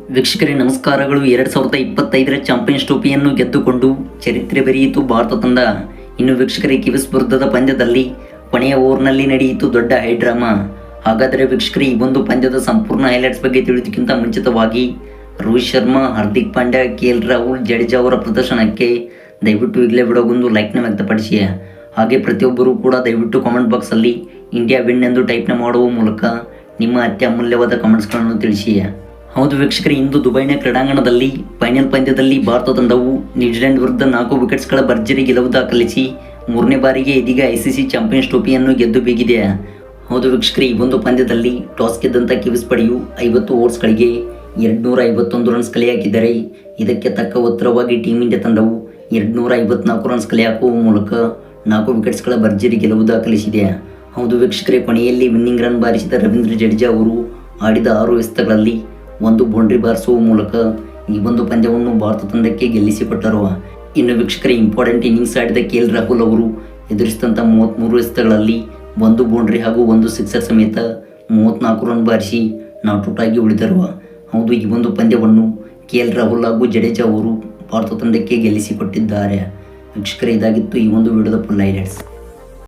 ವೀಕ್ಷಕರೇ, ನಮಸ್ಕಾರಗಳು. ಎರಡು ಸಾವಿರದ ಇಪ್ಪತ್ತೈದರ ಚಾಂಪಿಯನ್ಸ್ ಟ್ರೋಫಿಯನ್ನು ಗೆದ್ದುಕೊಂಡು ಚರಿತ್ರೆ ಬರೆಯಿತು ಭಾರತ ತಂಡ. ಇನ್ನು ವೀಕ್ಷಕರೇ, ಕಿವಿಸ್ ವಿರುದ್ಧದ ಪಂದ್ಯದಲ್ಲಿ ಕೊನೆಯ ಓವರ್ನಲ್ಲಿ ನಡೆಯಿತು ದೊಡ್ಡ ಹೈಡ್ರಾಮಾ ಹಾಗಾದರೆ ವೀಕ್ಷಕರೇ, ಈ ಒಂದು ಪಂದ್ಯದ ಸಂಪೂರ್ಣ ಹೈಲೈಟ್ಸ್ ಬಗ್ಗೆ ತಿಳಿಯೋದಕ್ಕಿಂತ ಮುಂಚಿತವಾಗಿ ರೋಹಿತ್ ಶರ್ಮಾ, ಹಾರ್ದಿಕ್ ಪಾಂಡ್ಯ, ಕೆ ಎಲ್ ರಾಹುಲ್, ಜಡೇಜಾ ಅವರ ಪ್ರದರ್ಶನಕ್ಕೆ ದಯವಿಟ್ಟು ಈಗಲೇ ಬಿಡೋಗೊಂದು ಲೈಕ್ನ ವ್ಯಕ್ತಪಡಿಸಿ. ಹಾಗೆ ಪ್ರತಿಯೊಬ್ಬರೂ ಕೂಡ ದಯವಿಟ್ಟು ಕಾಮೆಂಟ್ ಬಾಕ್ಸಲ್ಲಿ ಇಂಡಿಯಾ ವಿನ್ ಎಂದು ಟೈಪ್ನ ಮಾಡುವ ಮೂಲಕ ನಿಮ್ಮ ಅತ್ಯಮೂಲ್ಯವಾದ ಕಮೆಂಟ್ಸ್ಗಳನ್ನು ತಿಳಿಸಿ. ಹೌದು ವೀಕ್ಷಕರೇ, ಇಂದು ದುಬೈನ ಕ್ರೀಡಾಂಗಣದಲ್ಲಿ, ಫೈನಲ್ ಪಂದ್ಯದಲ್ಲಿ ಭಾರತ ತಂಡವು ನ್ಯೂಜಿಲೆಂಡ್ ವಿರುದ್ಧ ನಾಲ್ಕು ವಿಕೆಟ್ಸ್ಗಳ ಭರ್ಜರಿ ಗೆಲುವು ದಾಖಲಿಸಿ, ಮೂರನೇ ಬಾರಿಗೆ ಇದೀಗ ಐಸಿಸಿ ಚಾಂಪಿಯನ್ಸ್ ಟ್ರೋಫಿಯನ್ನು ಗೆದ್ದು ಬೀಗಿದೆ. ಹೌದು ವೀಕ್ಷಕರೇ, ಈ ಒಂದು ಪಂದ್ಯದಲ್ಲಿ ಟಾಸ್ ಗೆದ್ದಂಥ ಕಿವಿಸ್ ಪಡೆಯು ಐವತ್ತು ಓವರ್ಸ್ಗಳಿಗೆ ಎರಡುನೂರ ಐವತ್ತೊಂದು ರನ್ಸ್ ಕಲೆ ಹಾಕಿದ್ದಾರೆ ಇದಕ್ಕೆ ತಕ್ಕ ಉತ್ತರವಾಗಿ ಟೀಮ್ ಇಂಡಿಯಾ ತಂಡವು ಎರಡುನೂರ ಐವತ್ನಾಲ್ಕು ರನ್ಸ್ ಕಲೆ ಹಾಕುವ ಮೂಲಕ ನಾಲ್ಕು ವಿಕೆಟ್ಸ್ಗಳ ಭರ್ಜರಿ ಗೆಲುವು ದಾಖಲಿಸಿದೆ. ಹೌದು ವೀಕ್ಷಕರೇ, ಕೊನೆಯಲ್ಲಿ ವಿನ್ನಿಂಗ್ ರನ್ ಬಾರಿಸಿದ ರವೀಂದ್ರ ಜಡೇಜಾ ಅವರು ಆಡಿದ ಆರು ಎಸೆತಗಳಲ್ಲಿ ಒಂದು ಬೌಂಡ್ರಿ ಬಾರಿಸುವ ಮೂಲಕ ಈ ಒಂದು ಪಂದ್ಯವನ್ನು ಭಾರತ ತಂಡಕ್ಕೆ ಗೆಲ್ಲಿಸಿಕೊಟ್ಟರು. ಇನ್ನು ವೀಕ್ಷಕರ ಇಂಪಾರ್ಟೆಂಟ್ ಇನ್ನಿಂಗ್ಸ್ ಆಡಿದ ಕೆ ಎಲ್ ರಾಹುಲ್ ಅವರು ಎದುರಿಸಿದಂಥ ಮೂವತ್ತ್ಮೂರು ಎಸೆತಗಳಲ್ಲಿ ಒಂದು ಬೌಂಡ್ರಿ ಹಾಗೂ ಒಂದು ಸಿಕ್ಸರ್ ಸಮೇತ ಮೂವತ್ತ್ನಾಲ್ಕು ರನ್ ಬಾರಿಸಿ ನಾಟ್ಔಟ್ ಆಗಿ ಉಳಿದರು. ಹೌದು, ಈ ಒಂದು ಪಂದ್ಯವನ್ನು ಕೆ ಎಲ್ ರಾಹುಲ್ ಹಾಗೂ ಜಡೇಜಾ ಅವರು ಭಾರತ ತಂಡಕ್ಕೆ ಗೆಲ್ಲಿಸಿಕೊಟ್ಟಿದ್ದಾರೆ. ವೀಕ್ಷಕರೇ, ಇದಾಗಿತ್ತು ಈ ಒಂದು ವಿಡಿಯೋದ ಫುಲ್ ಹೈಲೈಟ್ಸ್.